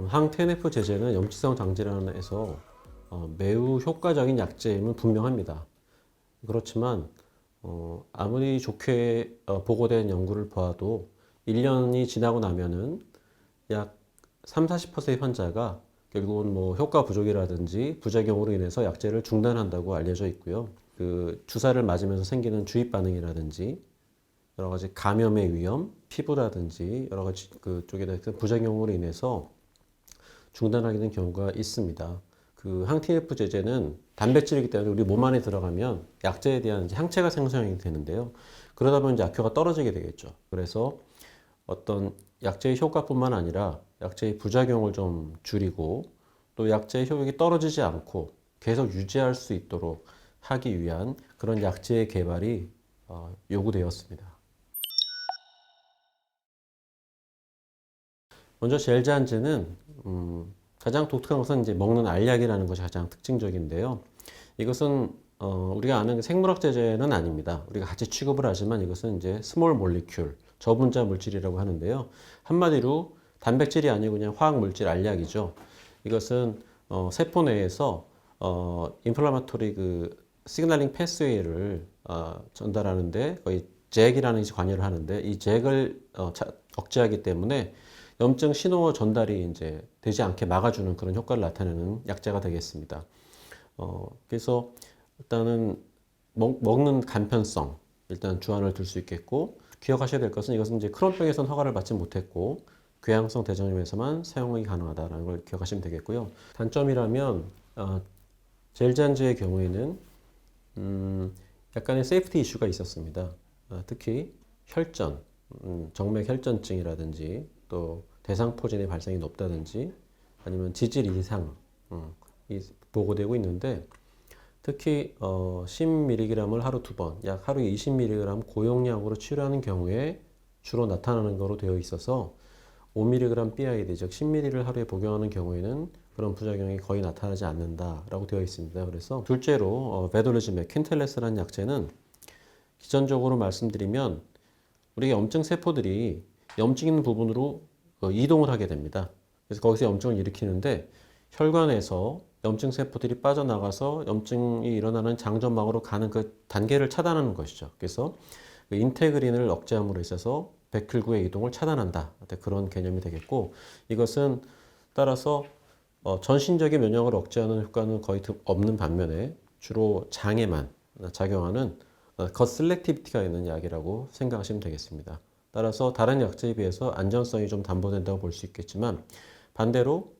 음, 항TNF 제제는 염증성 장질환에서 어, 매우 효과적인 약제임은 분명합니다. 그렇지만 어, 아무리 좋게 어, 보고된 연구를 봐도 1년이 지나고 나면은 약 3, 40%의 환자가 결국은 뭐 효과 부족이라든지 부작용으로 인해서 약제를 중단한다고 알려져 있고요. 그 주사를 맞으면서 생기는 주입 반응이라든지 여러 가지 감염의 위험, 피부라든지 여러 가지 그 쪽에 대해서 부작용으로 인해서 중단하게 된 경우가 있습니다. 그 항TNF 제제는 단백질이기 때문에 우리 몸 안에 들어가면 약제에 대한 항체가 생성이 되는데요. 그러다 보면 이제 약효가 떨어지게 되겠죠. 그래서 어떤 약제의 효과뿐만 아니라 약제의 부작용을 좀 줄이고 또 약제의 효력이 떨어지지 않고 계속 유지할 수 있도록 하기 위한 그런 약제의 개발이 어, 요구되었습니다. 먼저 젤잔제는 음, 가장 독특한 것은 이제 먹는 알약이라는 것이 가장 특징적인데요. 이것은 어, 우리가 아는 그 생물학 제제는 아닙니다. 우리가 같이 취급을 하지만 이것은 이제 스몰 몰리큘, 저분자 물질이라고 하는데요. 한마디로 단백질이 아니고 그냥 화학 물질 알약이죠. 이것은 어, 세포 내에서 어, 인플라마토리 그 시그널링 패스웨이를 어, 전달하는데 거의 잭이라는 관여를 하는데 이 잭을 어, 자- 억제하기 때문에 염증 신호 전달이 이제 되지 않게 막아주는 그런 효과를 나타내는 약제가 되겠습니다. 어, 그래서 일단은 먹, 먹는 간편성 일단 주안을 둘 수 있겠고 기억하셔야 될 것은 이것은 이제 크론병에선 허가를 받지 못했고 궤양성 대장염에서만 사용이 가능하다는 걸 기억하시면 되겠고요. 단점이라면 어, 젤잔즈의 경우에는 음, 약간의 세이프티 이슈가 있었습니다. 아, 특히 혈전, 음, 정맥 혈전증이라든지 또 대상포진의 발생이 높다든지 아니면 지질 이상 음, 이 보고되고 있는데 특히 어, 10mg을 하루 두 번, 약 하루에 20mg 고용량으로 치료하는 경우에 주로 나타나는 것으로 되어 있어서 5mg BID 즉 10ml를 하루에 복용하는 경우에는 그런 부작용이 거의 나타나지 않는다라고 되어 있습니다. 그래서 둘째로 어, 베돌리즘의 퀸텔레스라는 약제는 기전적으로 말씀드리면 우리가 염증 세포들이 염증 있는 부분으로 어, 이동을 하게 됩니다. 그래서 거기서 염증을 일으키는데 혈관에서 염증 세포들이 빠져나가서 염증이 일어나는 장점막으로 가는 그 단계를 차단하는 것이죠. 그래서 그 인테그린을 억제함으로 있어서 백혈구의 이동을 차단한다. 그런 개념이 되겠고 이것은 따라서 어, 전신적인 면역을 억제하는 효과는 거의 드- 없는 반면에 주로 장에만 작용하는 어, 겉셀렉티비티가 있는 약이라고 생각하시면 되겠습니다. 따라서 다른 약제에 비해서 안전성이 좀 담보된다고 볼 수 있겠지만 반대로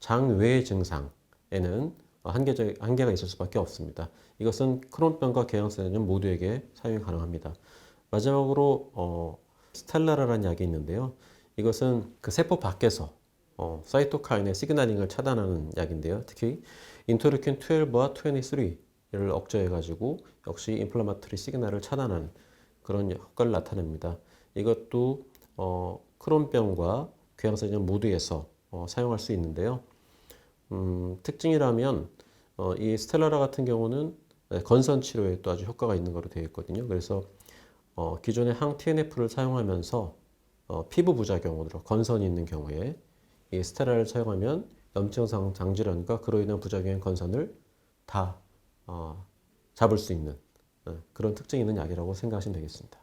장 외의 증상에는 한계적, 한계가 있을 수밖에 없습니다. 이것은 크론병과 궤양성염 모두에게 사용이 가능합니다. 마지막으로 어, 스텔라라라는 약이 있는데요. 이것은 그 세포 밖에서 어, 사이토카인의 시그널링을 차단하는 약인데요. 특히 인터루킨 12와 23를 억제해가지고 역시 인플라마토리 시그널을 차단하는 그런 효과를 나타냅니다. 이것도 어, 크론병과 궤양성염 모두에서 어, 사용할 수 있는데요. 음, 특징이라면 어, 이 스텔라라 같은 경우는 네, 건선 치료에 또 아주 효과가 있는 거로 되어 있거든요. 그래서 어, 기존의 항 TNF를 사용하면서 어, 피부 부작용으로 건선이 있는 경우에 이 스테라를 사용하면 염증성 장질환과 그로 인한 부작용의 건선을 다 어, 잡을 수 있는 어, 그런 특징이 있는 약이라고 생각하시면 되겠습니다.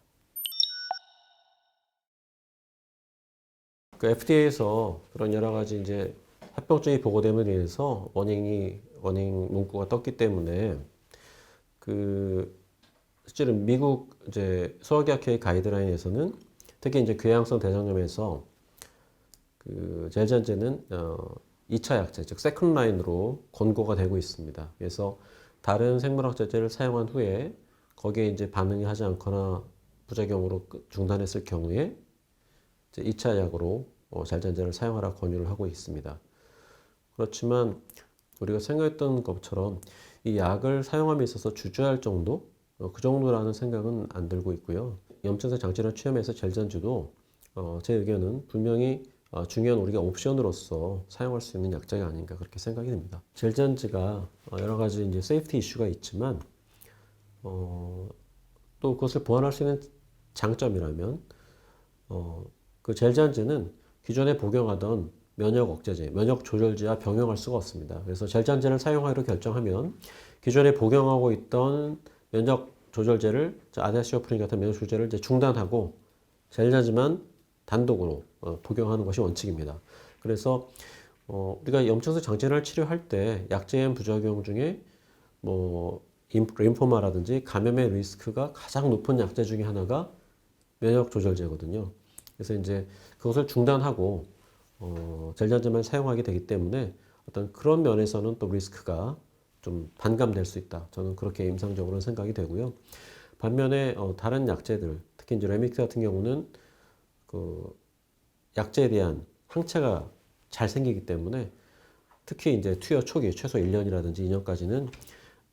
그 FDA에서 그런 여러 가지 이제 합병증이 보고됨에 의해서 워닝이 워닝 문구가 떴기 때문에 그 실제로 미국 이제 소화기학회 가이드라인에서는 특히 이제 궤양성 대장염에서 그 젤잔제는 어 2차 약제 즉 세컨 라인으로 권고가 되고 있습니다. 그래서 다른 생물학 제제를 사용한 후에 거기에 이제 반응이 하지 않거나 부작용으로 끝- 중단했을 경우에 2차 약으로 어, 젤잔제를 사용하라 권유를 하고 있습니다. 그렇지만 우리가 생각했던 것처럼 이 약을 사용함에 있어서 주저할 정도 어, 그 정도라는 생각은 안 들고 있고요. 염증성 장질환 취함에서 젤잔주도 어, 제 의견은 분명히 어, 중요한 우리가 옵션으로서 사용할 수 있는 약자가 아닌가 그렇게 생각이 듭니다. 어, 여러 가지 이제 세이프티 이슈가 있지만 어, 또 그것을 보완할 수 있는 장점이라면 어, 그 젤잔즈는 기존에 복용하던 면역 억제제, 면역 조절제와 병용할 수가 없습니다. 그래서 젤잔제를 사용하기로 결정하면 기존에 복용하고 있던 면역 조절제를 아다시오프린 같은 면역 조절제를 이제 중단하고 젤잔제만 단독으로 어, 복용하는 것이 원칙입니다. 그래서 어, 우리가 염증성 장진환 치료할 때 약제의 부작용 중에 뭐 임- 림포마라든지 감염의 리스크가 가장 높은 약제 중에 하나가 면역 조절제거든요. 그래서 이제 그것을 중단하고 어, 젤잔제만 사용하게 되기 때문에 어떤 그런 면에서는 또 리스크가 좀 반감될 수 있다. 저는 그렇게 임상적으로 생각이 되고요. 반면에 어, 다른 약제들, 특히 이제 레믹스 같은 경우는 그 약제에 대한 항체가 잘 생기기 때문에 특히 이제 투여 초기 최소 1년이라든지 2년까지는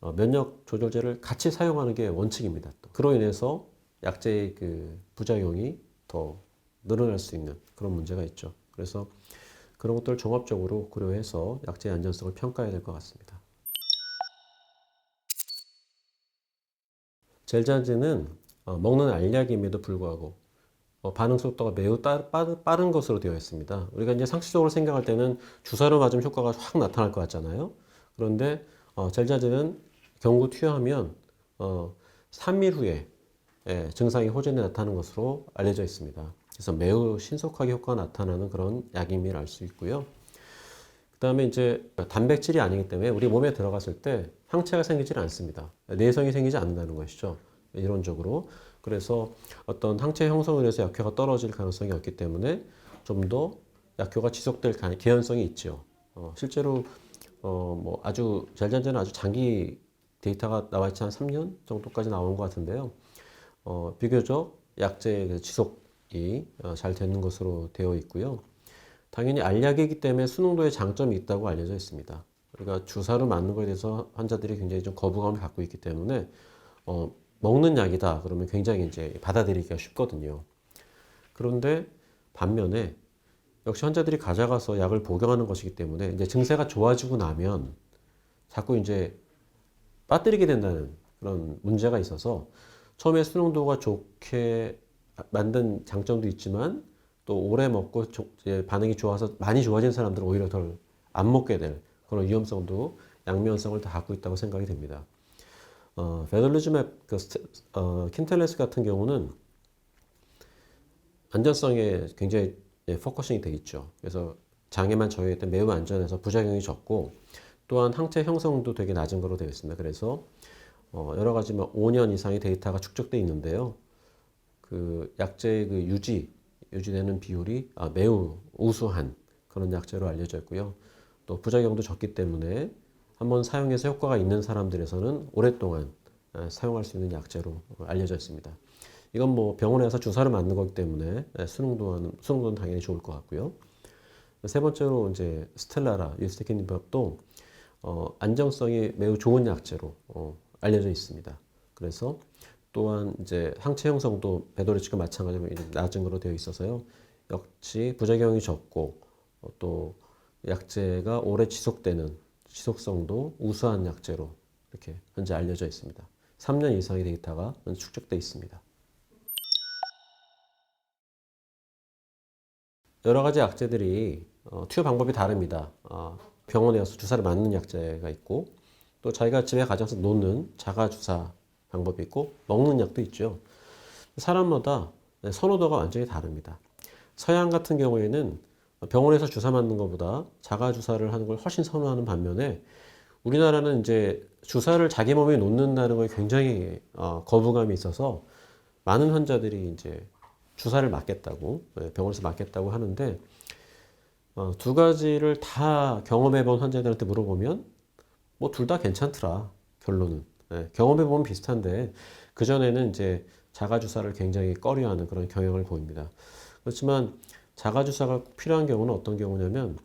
어, 면역 조절제를 같이 사용하는 게 원칙입니다. 또. 그로 인해서 약제의 그 부작용이 더 늘어날 수 있는 그런 문제가 있죠. 그래서 그런 것들을 종합적으로 고려해서 약제의 안전성을 평가해야 될 것 같습니다. 젤잔제는 어, 먹는 알약임에도 불구하고 어, 반응 속도가 매우 빠른 것으로 되어 있습니다. 우리가 이제 상식적으로 생각할 때는 주사로 맞으면 효과가 확 나타날 것 같잖아요. 그런데 어, 젤자제는 경구 투여하면 어, 3일 후에 예, 증상이 호전에 나타나는 것으로 알려져 있습니다. 그래서 매우 신속하게 효과가 나타나는 그런 약임을 알 수 있고요. 그 다음에 이제 단백질이 아니기 때문에 우리 몸에 들어갔을 때 항체가 생기질 않습니다. 내성이 생기지 않는다는 것이죠. 이론적으로. 그래서 어떤 항체 형성을 해서 약효가 떨어질 가능성이 없기 때문에 좀 더 약효가 지속될 가- 개연성이 있죠. 어, 실제로 어, 뭐 아주 젤잔제는 아주 장기 데이터가 나와 있지 한 3년 정도까지 나온 것 같은데요. 어, 비교적 약제의 그 지속 이 어, 잘 되는 것으로 되어 있고요. 당연히 알약이기 때문에 수능도에 장점이 있다고 알려져 있습니다. 그러니까 주사를 맞는 것에 대해서 환자들이 굉장히 좀 거부감을 갖고 있기 때문에 어, 먹는 약이다 그러면 굉장히 이제 받아들이기가 쉽거든요. 그런데 반면에 역시 환자들이 가져가서 약을 복용하는 것이기 때문에 이제 증세가 좋아지고 나면 자꾸 이제 빠뜨리게 된다는 그런 문제가 있어서 처음에 수능도가 좋게 만든 장점도 있지만 또 오래 먹고 반응이 좋아서 많이 좋아진 사람들은 오히려 덜 안 먹게 될 그런 위험성도 양면성을 다 갖고 있다고 생각이 됩니다. 어, 베들리즈맵, 그 어, 킨텔레스 같은 경우는 안전성에 굉장히 예, 포커싱이 돼 있죠. 그래서 장애만 저해할 때 매우 안전해서 부작용이 적고 또한 항체 형성도 되게 낮은 거로 되어 있습니다. 그래서 어, 여러 가지 뭐 5년 이상의 데이터가 축적돼 있는데요. 그 약제의 그 유지 유지되는 비율이 아, 매우 우수한 그런 약제로 알려져 있고요. 또 부작용도 적기 때문에 한번 사용해서 효과가 있는 사람들에서는 오랫동안 아, 사용할 수 있는 약제로 알려져 있습니다. 이건 뭐 병원에서 주사를 맞는 거기 때문에 예, 수능도는 수능도는 당연히 좋을 것 같고요. 세 번째로 이제 스텔라라 유스테킨법도 어, 안정성이 매우 좋은 약제로 어, 알려져 있습니다. 그래서 또한 이제 항체 형성도 베도리치과 마찬가지로 낮은 거로 되어 있어서요. 역시 부작용이 적고 어, 또 약제가 오래 지속되는 지속성도 우수한 약제로 이렇게 현재 알려져 있습니다. 3년 이상의 데이터가 축적돼 있습니다. 여러 가지 약제들이 어, 투여 방법이 다릅니다. 어, 병원에 와서 주사를 맞는 약제가 있고 또 자기가 집에 가져서 놓는 자가 주사 방법이 있고 먹는 약도 있죠. 사람마다 선호도가 완전히 다릅니다. 서양 같은 경우에는 병원에서 주사 맞는 것보다 자가 주사를 하는 걸 훨씬 선호하는 반면에 우리나라는 이제 주사를 자기 몸에 놓는다는 걸 굉장히 어, 거부감이 있어서 많은 환자들이 이제 주사를 맞겠다고 예, 병원에서 맞겠다고 하는데 어, 두 가지를 다 경험해본 환자들한테 물어보면 뭐 둘 다 괜찮더라 결론은 예, 경험해 보면 비슷한데 그 전에는 이제 자가 주사를 굉장히 꺼려하는 그런 경향을 보입니다. 그렇지만 자가 주사가 꼭 필요한 경우는 어떤 경우냐면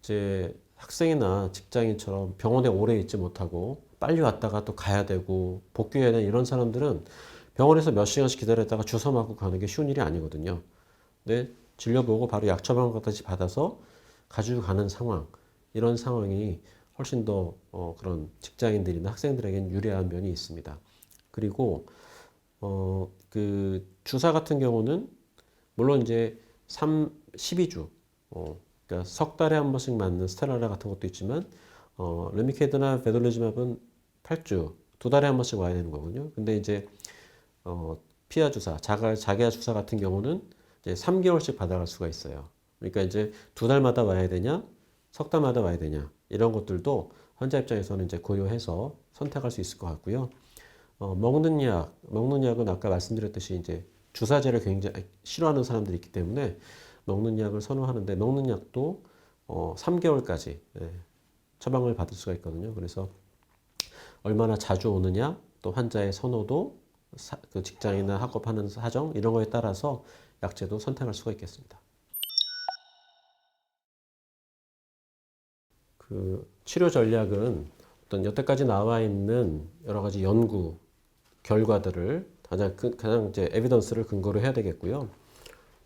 이제 학생이나 직장인처럼 병원에 오래 있지 못하고 빨리 왔다가 또 가야 되고 복귀해야 되는 이런 사람들은 병원에서 몇 시간씩 기다렸다가 주사 맞고 가는 게 쉬운 일이 아니거든요. 근데 진료 보고 바로 약 처방 같이 받아서 가지고 가는 상황 이런 상황이 훨씬 더 어, 그런 직장인들이나 학생들에게는 유리한 면이 있습니다. 그리고 어, 그 주사 같은 경우는 물론 이제 3, 12주 어, 그러니까 석 달에 한 번씩 맞는 스텔라라 같은 것도 있지만 어, 레미케이드나 베돌리즘압은 8주 두 달에 한 번씩 와야 되는 거거든요. 근데 이제 어, 피하 주사, 자가 자기야 주사 같은 경우는 이제 3개월씩 받아갈 수가 있어요. 그러니까 이제 두 달마다 와야 되냐, 석 달마다 와야 되냐 이런 것들도 환자 입장에서는 이제 고려해서 선택할 수 있을 것 같고요. 어, 먹는 약, 먹는 약은 아까 말씀드렸듯이 이제 주사제를 굉장히 싫어하는 사람들이 있기 때문에 먹는 약을 선호하는데 먹는 약도 어, 3개월까지 예, 처방을 받을 수가 있거든요. 그래서 얼마나 자주 오느냐, 또 환자의 선호도, 사- 그 직장이나 학업하는 사정 이런 거에 따라서 약제도 선택할 수가 있겠습니다. 그 치료 전략은 어떤 여태까지 나와 있는 여러 가지 연구 결과들을 가장 큰- 가장 이제 에비던스를 근거로 해야 되겠고요.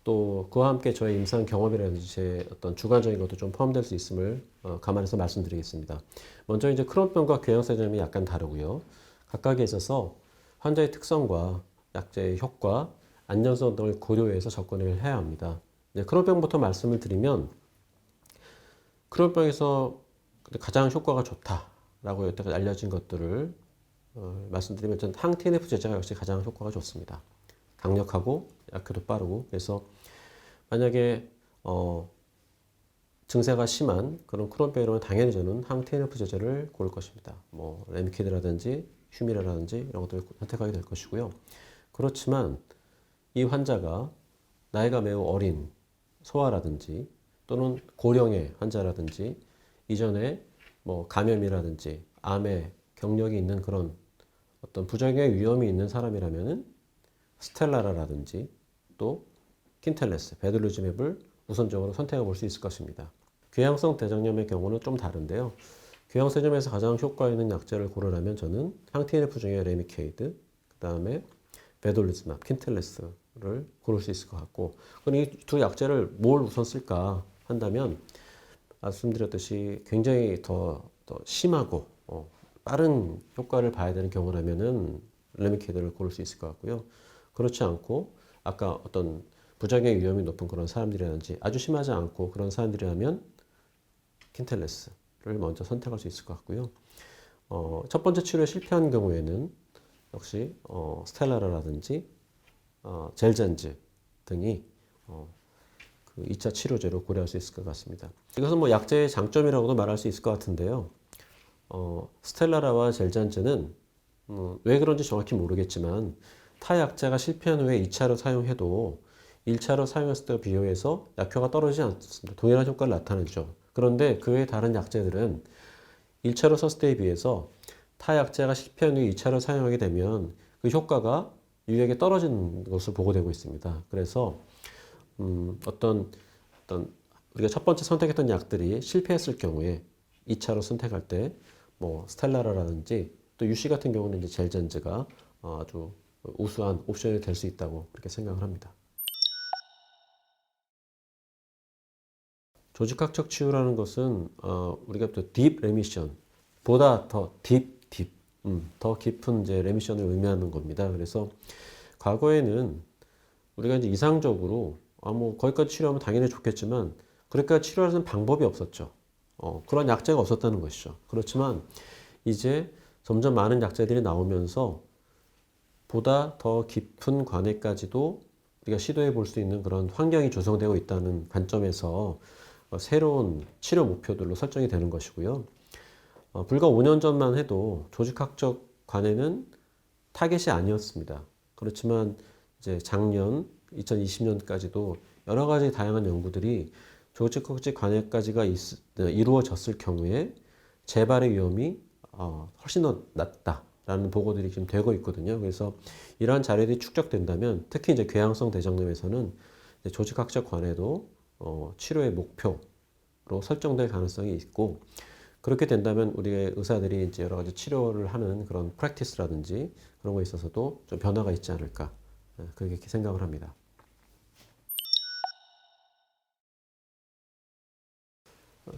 또 그와 함께 저의 임상 경험이라든지 제 어떤 주관적인 것도 좀 포함될 수 있음을 어, 감안해서 말씀드리겠습니다. 먼저 이제 크론병과 궤양세점이 약간 다르고요. 각각에 있어서 환자의 특성과 약제의 효과, 안전성 등을 고려해서 접근을 해야 합니다. 이제 크론병부터 말씀을 드리면 크론병에서 가장 효과가 좋다라고 여태까지 알려진 것들을 어, 말씀드리면 전 항TNF 제제가 역시 가장 효과가 좋습니다. 강력하고 약효도 빠르고 그래서 만약에 어, 증세가 심한 그런 크론병이라면 당연히 저는 항TNF 제제를 고를 것입니다. 뭐 레미키드라든지 휴미라든지 이런 것들을 선택하게 될 것이고요. 그렇지만 이 환자가 나이가 매우 어린 소아라든지 또는 고령의 환자라든지 이전에 뭐 감염이라든지 암의 경력이 있는 그런 어떤 부작용의 위험이 있는 사람이라면은 스텔라라라든지 또 킨텔레스, 베들루즈맵을 우선적으로 선택해 볼 수 있을 것입니다. 궤양성 대장염의 경우는 좀 다른데요. 궤양세점에서 가장 효과 있는 약제를 고르라면 저는 항TNF 중에 레미케이드, 그 다음에 베돌리즈맙, 킨텔레스를 고를 수 있을 것 같고, 그럼 이 두 약제를 뭘 우선 쓸까 한다면 말씀드렸듯이 굉장히 더, 더 심하고 어, 빠른 효과를 봐야 되는 경우라면은 레미케이드를 고를 수 있을 것 같고요. 그렇지 않고 아까 어떤 부작용의 위험이 높은 그런 사람들이라든지 아주 심하지 않고 그런 사람들이라면 킨텔레스를 먼저 선택할 수 있을 것 같고요. 어, 첫 번째 치료에 실패한 경우에는 역시 어, 스텔라라라든지 어, 젤잔즈 등이 어, 그 2차 치료제로 고려할 수 있을 것 같습니다. 이것은 뭐 약제의 장점이라고도 말할 수 있을 것 같은데요. 어, 스텔라라와 젤잔즈는 음, 왜 그런지 정확히 모르겠지만 타 약제가 실패한 후에 2차로 사용해도 1차로 사용했을 때와 비교해서 약효가 떨어지지 않습니다. 동일한 효과를 나타내죠. 그런데 그 외 다른 약제들은 1차로 썼을 때에 비해서 타 약제가 실패한 후에 2차로 사용하게 되면 그 효과가 유액에 떨어지는 것으로 보고되고 있습니다. 그래서 음, 어떤 어떤 우리가 첫 번째 선택했던 약들이 실패했을 경우에 2차로 선택할 때 뭐 스텔라라라든지 또 UC 같은 경우는 이제 젤젠즈가 어, 아주 우수한 옵션이 될 수 있다고 그렇게 생각을 합니다. 조직학적 치유라는 것은 어, 우리가 또 딥 레미션 보다 더 딥, 딥, 음, 더 깊은 이제 레미션을 의미하는 겁니다. 그래서 과거에는 우리가 이제 이상적으로 아, 뭐 거기까지 치료하면 당연히 좋겠지만 그렇게까지 치료하는 방법이 없었죠. 어, 그런 약제가 없었다는 것이죠. 그렇지만 이제 점점 많은 약제들이 나오면서 보다 더 깊은 관해까지도 우리가 시도해 볼 수 있는 그런 환경이 조성되고 있다는 관점에서 어, 새로운 치료 목표들로 설정이 되는 것이고요. 어, 불과 5년 전만 해도 조직학적 관해는 타겟이 아니었습니다. 그렇지만 이제 작년 2020년까지도 여러 가지 다양한 연구들이 조직학적 관해까지가 있- 이루어졌을 경우에 재발의 위험이 어, 훨씬 더 낮다라는 보고들이 지금 되고 있거든요. 그래서 이러한 자료들이 축적된다면 특히 이제 궤양성 대장염에서는 이제 조직학적 관해도 어, 치료의 목표로 설정될 가능성이 있고 그렇게 된다면 우리의 의사들이 이제 여러 가지 치료를 하는 그런 프랙티스라든지 그런 거에 있어서도 좀 변화가 있지 않을까 예, 그렇게 생각을 합니다.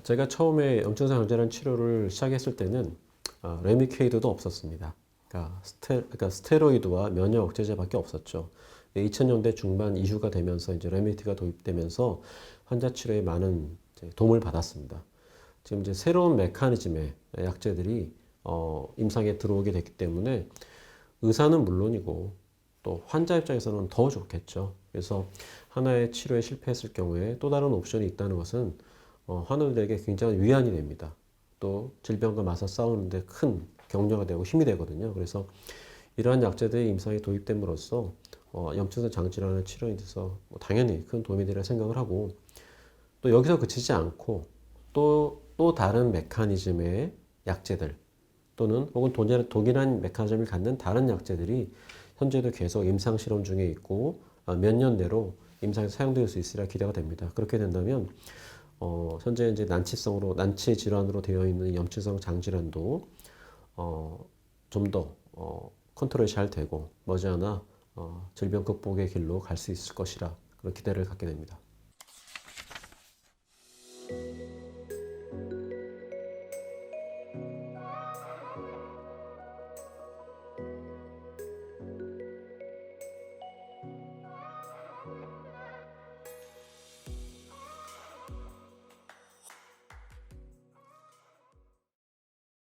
제가 처음에 염증상 형제라는 치료를 시작했을 때는 아, 레미케이드도 없었습니다. 그러니까, 스테, 그러니까 스테로이드와 면역 억제제밖에 없었죠. 2000년대 중반 이후가 되면서 이제 레미티가 도입되면서 환자 치료에 많은 도움을 받았습니다. 지금 이제 새로운 메커니즘의 약제들이 어, 임상에 들어오게 됐기 때문에 의사는 물론이고 또 환자 입장에서는 더 좋겠죠. 그래서 하나의 치료에 실패했을 경우에 또 다른 옵션이 있다는 것은 어, 환우들에게 굉장히 위안이 됩니다. 또 질병과 맞서 싸우는데 큰 격려가 되고 힘이 되거든요. 그래서 이러한 약제들이 임상에 도입됨으로써 어, 염증성 장질환의 치료에 있어서 뭐 당연히 큰 도움이 되리라 생각을 하고 또 여기서 그치지 않고 또, 또 다른 메커니즘의 약제들 또는 혹은 동일한 메커니즘을 갖는 다른 약제들이 현재도 계속 임상 실험 중에 있고 어, 몇년 내로 임상에서 사용될 수 있으리라 기대가 됩니다. 그렇게 된다면 어, 현재 이제 난치성으로 난치 질환으로 되어 있는 염증성 장질환도 어, 좀더 어, 컨트롤이 잘 되고 머지않아 어, 질병 극복의 길로 갈 수 있을 것이라 그런 기대를 갖게 됩니다.